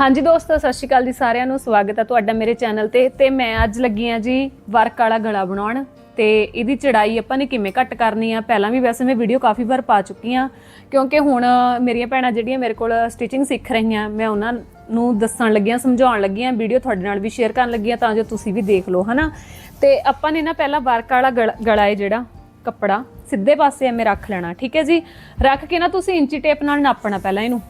ਹਾਂਜੀ ਦੋਸਤੋ, ਸਤਿ ਸ਼੍ਰੀ ਅਕਾਲ ਜੀ ਸਾਰਿਆਂ ਨੂੰ। ਸਵਾਗਤ ਹੈ ਤੁਹਾਡਾ ਮੇਰੇ ਚੈਨਲ ਤੇ। ਤੇ ਮੈਂ ਅੱਜ ਲੱਗੀ ਆ ਜੀ ਵਰਕ ਵਾਲਾ ਗਲਾ ਬਣਾਉਣ। ਤੇ ਇਹਦੀ ਚੜਾਈ ਆਪਾਂ ਨੇ ਕਿਵੇਂ ਘੱਟ ਕਰਨੀ ਆ? ਪਹਿਲਾਂ ਵੀ ਵੈਸੇ ਮੈਂ ਵੀਡੀਓ ਕਾਫੀ ਵਾਰ ਪਾ ਚੁੱਕੀ ਆ, ਕਿਉਂਕਿ ਹੁਣ ਮੇਰੀਆਂ ਭੈਣਾਂ ਜਿਹੜੀਆਂ ਮੇਰੇ ਕੋਲ ਸਟਿਚਿੰਗ ਸਿੱਖ ਰਹੀਆਂ, ਮੈਂ ਉਹਨਾਂ ਨੂੰ ਦੱਸਣ ਲੱਗੀਆਂ ਸਮਝਾਉਣ ਲੱਗੀਆਂ ਵੀਡੀਓ ਤੁਹਾਡੇ ਨਾਲ ਵੀ ਸ਼ੇਅਰ ਕਰਨ ਲੱਗੀਆਂ ਤਾਂ ਜੋ ਤੁਸੀਂ ਵੀ ਦੇਖ ਲਓ, ਹਨਾ? ਤੇ ਆਪਾਂ ਨੇ ਨਾ ਪਹਿਲਾਂ ਵਰਕ ਵਾਲਾ ਗਲ- ਗਲਾ ਹੈ ਜਿਹੜਾ, ਕੱਪੜਾ ਸਿੱਧੇ ਪਾਸੇ ਐਵੇਂ ਰੱਖ ਲੈਣਾ, ਠੀਕ ਹੈ ਜੀ? ਰੱਖ ਕੇ ਨਾ ਤੁਸੀਂ ਇੰਚੀ ਟੇਪ ਨਾਲ ਨਾਪਣਾ ਪਹਿਲਾਂ ਇਹਨੂੰ।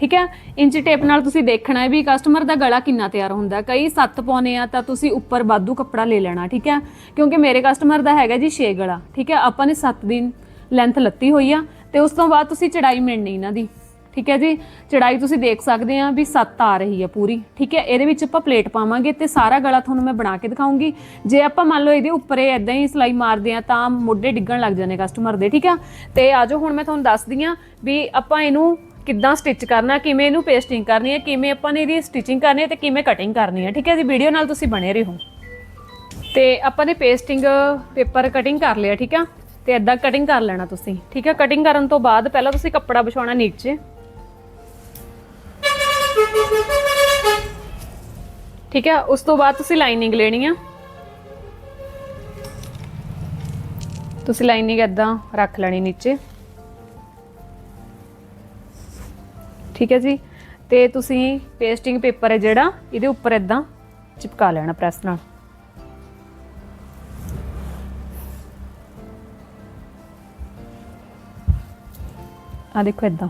ਠੀਕ ਹੈ? ਇੰਚ ਟੇਪ ਨਾਲ ਤੁਸੀਂ ਦੇਖਣਾ ਹੈ ਵੀ ਕਸਟਮਰ ਦਾ ਗਲਾ ਕਿੰਨਾ ਤਿਆਰ ਹੁੰਦਾ ਕਈ 7 ਪਾਉਨੇ ਆ ਤਾਂ ਤੁਸੀਂ ਉੱਪਰ ਬਾਦੂ ਕੱਪੜਾ ਲੈ ਲੈਣਾ, ਠੀਕ ਹੈ? ਕਿਉਂਕਿ ਮੇਰੇ ਕਸਟਮਰ ਦਾ ਹੈਗਾ ਜੀ 6 ਗਲਾ, ਠੀਕ ਹੈ? ਆਪਾਂ ਨੇ 7 ਦਿਨ ਲੈਂਥ ਲੱਤੀ ਹੋਈ ਆ ਤੇ ਉਸ ਤੋਂ ਬਾਅਦ ਤੁਸੀਂ ਚੜਾਈ ਮਿਲਣੀ ਇਹਨਾਂ ਦੀ, ਠੀਕ ਹੈ ਜੀ? ਚੜਾਈ ਤੁਸੀਂ ਦੇਖ ਸਕਦੇ ਆ ਵੀ 7 ਆ ਰਹੀ ਹੈ ਪੂਰੀ, ਠੀਕ ਹੈ? ਇਹਦੇ ਵਿੱਚ ਆਪਾਂ ਪਲੇਟ ਪਾਵਾਂਗੇ ਤੇ ਸਾਰਾ ਗਲਾ ਤੁਹਾਨੂੰ ਮੈਂ ਬਣਾ ਕੇ ਦਿਖਾਉਂਗੀ। ਜੇ ਆਪਾਂ ਮੰਨ ਲਓ ਇਹਦੇ ਉੱਪਰ ਇਹ ਹੀ ਸਿਲਾਈ ਮਾਰਦੇ ਆ ਤਾਂ ਮੋਢੇ ਡਿੱਗਣ ਲੱਗ ਜਾਂਦੇ ਕਸਟਮਰ ਦੇ, ਠੀਕ ਆ ਤੇ ਆਜੋ ਹੁਣ ਮੈਂ ਤੁਹਾਨੂੰ ਦੱਸਦੀ ਆ ਵੀ ਆਪਾਂ ਇਹਨੂੰ ਕਿੱਦਾਂ ਸਟਿਚ ਕਰਨਾ, ਕਿਵੇਂ ਇਹਨੂੰ ਪੇਸਟਿੰਗ ਕਰਨੀ ਹੈ, ਕਿਵੇਂ ਆਪਾਂ ਨੇ ਇਹਦੀ ਸਟਿਚਿੰਗ ਕਰਨੀ ਹੈ ਤੇ ਕਿਵੇਂ ਕਟਿੰਗ ਕਰਨੀ ਹੈ, ਠੀਕ ਹੈ ਜੀ? ਵੀਡੀਓ ਨਾਲ ਤੁਸੀਂ ਬਣੇ ਰਹੋ। ਤੇ ਆਪਾਂ ਨੇ ਪੇਸਟਿੰਗ ਪੇਪਰ ਕਟਿੰਗ ਕਰ ਲਿਆ, ਠੀਕ ਆ? ਤੇ ਇਦਾਂ ਕਟਿੰਗ ਕਰ ਲੈਣਾ ਤੁਸੀਂ, ਠੀਕ ਆ? ਕਟਿੰਗ ਕਰਨ ਤੋਂ ਬਾਅਦ ਪਹਿਲਾਂ ਤੁਸੀਂ ਕੱਪੜਾ ਵਿਛਾਉਣਾ ਨੀਚੇ। ਠੀਕ ਹੈ ਉਸ ਤੋਂ ਬਾਅਦ ਤੁਸੀਂ ਲਾਈਨਿੰਗ ਲੈਣੀ ਆ। ਤੁਸੀਂ ਲਾਈਨਿੰਗ ਇਦਾਂ ਰੱਖ ਲੈਣੀ ਨੀਚੇ। ਠੀਕ ਹੈ ਜੀ? ਤੇ ਤੁਸੀਂ ਪੇਸਟਿੰਗ ਪੇਪਰ ਹੈ ਜਿਹੜਾ, ਇਹਦੇ ਉੱਪਰ ਇਦਾਂ ਚਿਪਕਾ ਲੈਣਾ ਪ੍ਰੈਸ ਨਾਲ। ਆ ਦੇਖੋ ਇਦਾਂ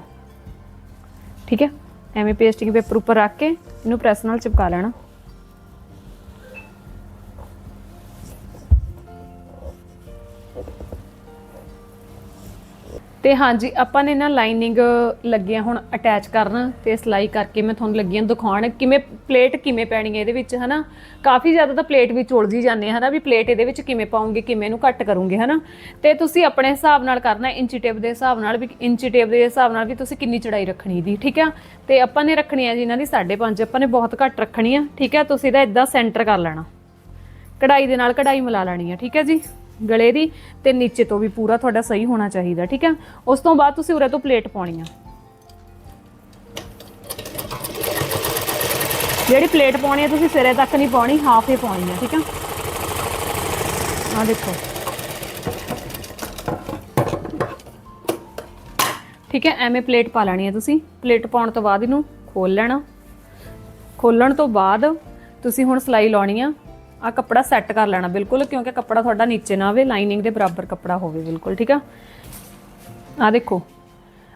ਠੀਕ ਹੈ? ਐਵੇਂ ਪੇਸਟਿੰਗ ਪੇਪਰ ਉੱਪਰ ਰੱਖ ਕੇ ਇਹਨੂੰ ਪ੍ਰੈਸ ਨਾਲ ਚਿਪਕਾ ਲੈਣਾ। ਤੇ ਹਾਂਜੀ, ਆਪਾਂ ਨੇ ਨਾ ਲਾਈਨਿੰਗ ਲੱਗਿਆ ਹੁਣ ਅਟੈਚ ਕਰਨ ਤੇ ਸਿਲਾਈ ਕਰਕੇ ਮੈਂ ਤੁਹਾਨੂੰ ਲੱਗੀਆਂ ਦਿਖਾਉਣ ਕਿਵੇਂ ਪਲੇਟ ਕਿਵੇਂ ਪੈਣੀ ਹੈ ਇਹਦੇ ਵਿੱਚ, ਹਨਾ? ਕਾਫੀ ਜ਼ਿਆਦਾ ਤਾਂ ਪਲੇਟ ਵਿੱਚ ਉਲਝੀ ਜਾਂਦੇ ਆ, ਹਨਾ? ਵੀ ਪਲੇਟ ਇਹਦੇ ਵਿੱਚ ਕਿਵੇਂ ਪਾਉਂਗੇ, ਕਿਵੇਂ ਇਹਨੂੰ ਕੱਟ ਕਰੋਗੇ, ਹਨਾ? ਤੇ ਤੁਸੀਂ ਆਪਣੇ ਹਿਸਾਬ ਨਾਲ ਕਰਨਾ, ਇੰਚੀ ਟੇਪ ਦੇ ਹਿਸਾਬ ਨਾਲ ਵੀ, ਇੰਚੀ ਟੇਪ ਦੇ ਹਿਸਾਬ ਨਾਲ ਵੀ ਤੁਸੀਂ ਕਿੰਨੀ ਚੜਾਈ ਰੱਖਣੀ ਦੀ, ਠੀਕ ਆ? ਤੇ ਆਪਾਂ ਨੇ ਰੱਖਣੀ ਹੈ ਜੀ ਇਹਨਾਂ ਦੀ 5.5 ਆਪਾਂ ਨੇ ਬਹੁਤ ਘੱਟ ਰੱਖਣੀ ਆ, ਠੀਕ ਆ? ਤੁਸੀਂ ਇਹਦਾ ਇਦਾਂ ਸੈਂਟਰ ਕਰ ਲੈਣਾ। ਕਢਾਈ ਦੇ ਨਾਲ ਕਢਾਈ ਮਿਲਾ ਲੈਣੀ ਆ, ਠੀਕ ਹੈ ਜੀ? ਗਲੇ ਦੀ ਤੇ ਨੀਚੇ ਤੋਂ ਵੀ ਪੂਰਾ ਤੁਹਾਡਾ ਸਹੀ ਹੋਣਾ ਚਾਹੀਦਾ, ਠੀਕ ਹੈ? ਉਸ ਤੋਂ ਬਾਅਦ ਤੁਸੀਂ ਉਰੇ ਤੋਂ ਪਲੇਟ ਪਾਉਣੀ ਆ। ਜਿਹੜੀ ਪਲੇਟ ਪਾਉਣੀ ਹੈ ਤੁਸੀਂ ਸਿਰੇ ਤੱਕ ਨਹੀਂ ਪਾਉਣੀ, ਹਾਫ ਹੀ ਪਾਉਣੀ ਹੈ ਠੀਕ ਹੈ? ਆ ਦੇਖੋ। ਠੀਕ ਹੈ, ਐਵੇਂ ਪਲੇਟ ਪਾ ਲੈਣੀ ਹੈ ਤੁਸੀਂ। ਪਲੇਟ ਪਾਉਣ ਤੋਂ ਬਾਅਦ ਇਹਨੂੰ ਖੋਲ ਲੈਣਾ। ਖੋਲਣ ਤੋਂ ਬਾਅਦ ਤੁਸੀਂ ਹੁਣ ਸਲਾਈ ਲਾਉਣੀ ਆ। ਆ ਕੱਪੜਾ ਸੈੱਟ ਕਰ ਲੈਣਾ ਬਿਲਕੁਲ, ਕਿਉਂਕਿ ਕੱਪੜਾ ਤੁਹਾਡਾ ਨੀਚੇ ਨਾ ਆਵੇ ਲਾਈਨਿੰਗ ਦੇ ਬਰਾਬਰ ਕੱਪੜਾ ਹੋਵੇ ਬਿਲਕੁਲ, ਠੀਕ ਆ? ਆ ਦੇਖੋ,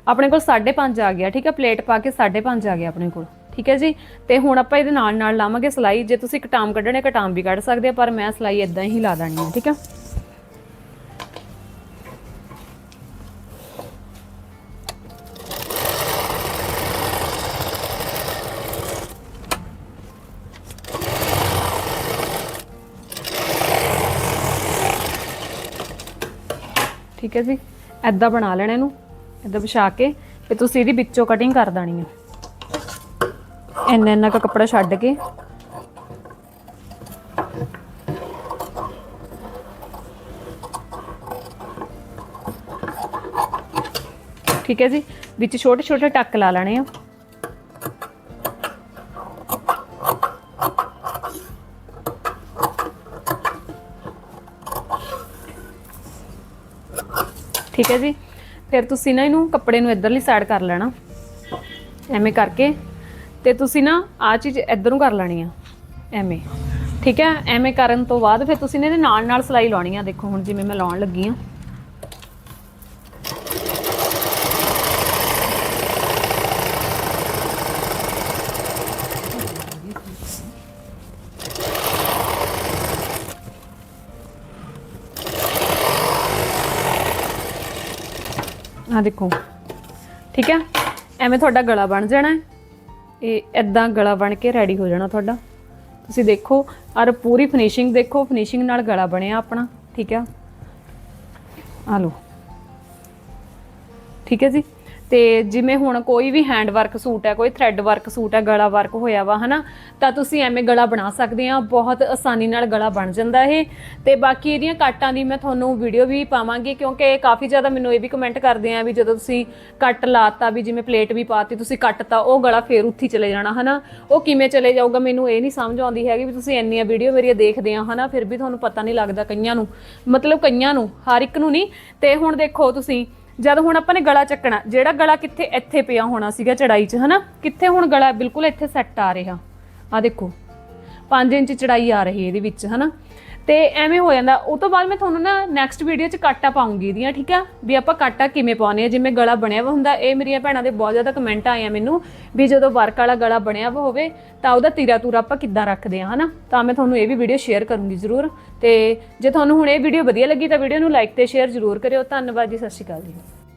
ਆਪਣੇ ਕੋਲ 5.5 ਆ ਗਿਆ, ਠੀਕ ਆ? ਪਲੇਟ ਪਾ ਕੇ 5.5 ਆ ਗਿਆ ਆਪਣੇ ਕੋਲ, ਠੀਕ ਹੈ ਜੀ? ਤੇ ਹੁਣ ਆਪਾਂ ਇਹਦੇ ਨਾਲ ਨਾਲ ਲਾਵਾਂਗੇ ਸਲਾਈ, ਜੇ ਤੁਸੀਂ ਕਟਾਮ ਕੱਢਣੇ ਕਟਾਮ ਵੀ ਕੱਢ ਸਕਦੇ ਆ, ਪਰ ਮੈਂ ਸਲਾਈ ਇਦਾਂ ਹੀ ਲਾ ਦੇਣੀ ਹੈ ਠੀਕ ਆ? ਠੀਕ ਹੈ ਜੀ? ਐਦਾਂ ਬਣਾ ਲੈਣਾ ਇਹਨੂੰ ਐਦਾਂ ਵਿਛਾ ਕੇ, ਤੇ ਤੁਸੀਂ ਇਹਦੀ ਵਿੱਚੋਂ ਕਟਿੰਗ ਕਰ ਦੇਣੀ ਹੈ। ਇੰਨਾ ਇੰਨਾ ਕੁ ਕੱਪੜਾ ਛੱਡ ਕੇ। ਠੀਕ ਹੈ ਜੀ? ਵਿੱਚ ਛੋਟੇ ਛੋਟੇ ਟੱਕ ਲਾ ਲੈਣੇ ਆ। ਠੀਕ ਹੈ ਜੀ। ਫਿਰ ਤੁਸੀਂ ਨਾ ਇਹਨੂੰ ਕੱਪੜੇ ਨੂੰ ਇਧਰਲੀ ਸਾਈਡ ਕਰ ਲੈਣਾ। ਐਵੇਂ ਕਰਕੇ। ਤੇ ਤੁਸੀਂ ਨਾ ਆ ਚੀਜ਼ ਇਧਰੋਂ ਕਰ ਲੈਣੀ ਆ। ਐਵੇਂ। ਠੀਕ ਹੈ। ਐਵੇਂ ਕਰਨ ਤੋਂ ਬਾਅਦ ਫਿਰ ਤੁਸੀਂ ਨਾ ਇਹਦੇ ਨਾਲ ਨਾਲ ਸਲਾਈ ਲਾਉਣੀ ਆ। ਦੇਖੋ ਹੁਣ ਜਿਵੇਂ ਮੈਂ ਲਾਉਣ ਲੱਗੀ ਆ। ਆ ਦੇਖੋ। ਠੀਕ ਹੈ? ਐਵੇਂ ਤੁਹਾਡਾ ਗਲਾ ਬਣ ਜਾਣਾ ਹੈ। ਇਹ ਇਦਾਂ ਗਲਾ ਬਣ ਕੇ ਰੈਡੀ ਹੋ ਜਾਣਾ ਤੁਹਾਡਾ। ਤੁਸੀਂ ਦੇਖੋ ਔਰ ਪੂਰੀ ਫਿਨਿਸ਼ਿੰਗ ਦੇਖੋ ਫਿਨਿਸ਼ਿੰਗ ਨਾਲ ਗਲਾ ਬਣਿਆ ਆਪਣਾ। ਠੀਕ ਹੈ? ਆ ਲਓ। ਠੀਕ ਹੈ ਜੀ? ਤੇ ਜਿਵੇਂ ਹੁਣ ਕੋਈ ਵੀ ਹੈਂਡ ਵਰਕ ਸੂਟ ਹੈ, ਕੋਈ ਥ੍ਰੈਡ ਵਰਕ ਸੂਟ ਹੈ, ਗਲਾ ਵਰਕ ਹੋਇਆ ਵਾ, ਹਨਾ, ਤਾਂ ਤੁਸੀਂ ਐਵੇਂ ਗਲਾ ਬਣਾ ਸਕਦੇ ਆ, ਬਹੁਤ ਆਸਾਨੀ ਨਾਲ ਗਲਾ ਬਣ ਜਾਂਦਾ ਇਹ। ਤੇ ਬਾਕੀ ਇਹਦੀਆਂ ਕੱਟਾਂ ਦੀ ਮੈਂ ਤੁਹਾਨੂੰ ਵੀਡੀਓ ਵੀ ਪਾਵਾਂਗੀ, ਕਿਉਂਕਿ ਕਾਫੀ ਜ਼ਿਆਦਾ ਮੈਨੂੰ ਇਹ ਵੀ ਕਮੈਂਟ ਕਰਦੇ ਆ ਵੀ ਜਦੋਂ ਤੁਸੀਂ ਕੱਟ ਲਾਤਾ, ਵੀ ਜਿਵੇਂ ਪਲੇਟ ਵੀ ਪਾਤੀ, ਤੁਸੀਂ ਕੱਟਤਾ, ਉਹ ਗਲਾ ਫੇਰ ਉੱਥੇ ਚਲੇ ਜਾਣਾ, ਹਨਾ। ਉਹ ਕਿਵੇਂ ਚਲੇ ਜਾਊਗਾ ਮੈਨੂੰ ਇਹ ਨਹੀਂ ਸਮਝ ਆਉਂਦੀ ਹੈਗੀ ਵੀ ਤੁਸੀਂ ਇੰਨੀਆਂ ਵੀਡੀਓ ਮੇਰੀਆਂ ਦੇਖਦੇ ਆ, ਹਨਾ, ਫਿਰ ਵੀ ਤੁਹਾਨੂੰ ਪਤਾ ਨਹੀਂ ਲੱਗਦਾ ਕਈਆਂ ਨੂੰ। ਮਤਲਬ ਕਈਆਂ ਨੂੰ, ਹਰ ਇੱਕ ਨੂੰ ਨਹੀਂ। ਤੇ ਹੁਣ ਦੇਖੋ ਤੁਸੀਂ ਜਦ ਹੁਣ ਆਪਾਂ ਨੇ ਗਲਾ ਚੱਕਣਾ, ਜਿਹੜਾ ਗਲਾ ਕਿੱਥੇ ਇੱਥੇ ਪਿਆ ਹੋਣਾ ਸੀਗਾ ਚੜਾਈ 'ਚ, ਹਨਾ? ਕਿੱਥੇ ਹੁਣ ਗਲਾ ਬਿਲਕੁਲ ਇੱਥੇ ਸੈੱਟ ਆ ਰਿਹਾ? ਆ ਦੇਖੋ 5 ਇੰਚ ਚੜਾਈ ਆ ਰਹੀ ਇਹਦੇ ਵਿੱਚ, ਹਨਾ? ਤੇ ਐਵੇਂ ਹੋ ਜਾਂਦਾ। ਉਹ ਤੋਂ ਬਾਅਦ ਮੈਂ ਤੁਹਾਨੂੰ ਨਾ ਨੈਕਸਟ ਵੀਡੀਓ 'ਚ ਕਾਟਾ ਪਾਉਂਗੀ ਇਹਦੀਆਂ ਠੀਕ ਆ? ਵੀ ਆਪਾਂ ਕਾਟਾ ਕਿਵੇਂ ਪਾਉਣੇ ਆ? ਜਿਵੇਂ ਗਲਾ ਬਣਿਆ ਵਾ ਹੁੰਦਾ, ਇਹ ਮੇਰੀਆਂ ਭੈਣਾਂ ਦੇ ਬਹੁਤ ਜ਼ਿਆਦਾ ਕਮੈਂਟ ਆਏ ਆ ਮੈਨੂੰ ਵੀ ਜਦੋਂ ਵਰਕ ਵਾਲਾ ਗਲਾ ਬਣਿਆ ਵਾ ਹੋਵੇ, ਤਾਂ ਉਹਦਾ ਤੀਰਾ ਤੂਰਾ ਆਪਾਂ ਕਿੱਦਾਂ ਰੱਖਦੇ ਆ, ਹਨਾ? ਤਾਂ ਮੈਂ ਤੁਹਾਨੂੰ ਇਹ ਵੀ ਵੀਡੀਓ ਸ਼ੇਅਰ ਕਰੂੰਗੀ ਜ਼ਰੂਰ। ਤੇ ਜੇ ਤੁਹਾਨੂੰ ਹੁਣ ਇਹ ਵੀਡੀਓ ਵਧੀਆ ਲੱਗੀ ਤਾਂ ਵੀਡੀਓ ਨੂੰ ਲਾਈਕ ਤੇ ਸ਼ੇਅਰ ਜ਼ਰੂਰ ਕਰਿਓ। ਧੰਨਵਾਦ ਜੀ, ਸਤਿ ਸ਼੍ਰੀ ਅਕਾਲ ਜੀ।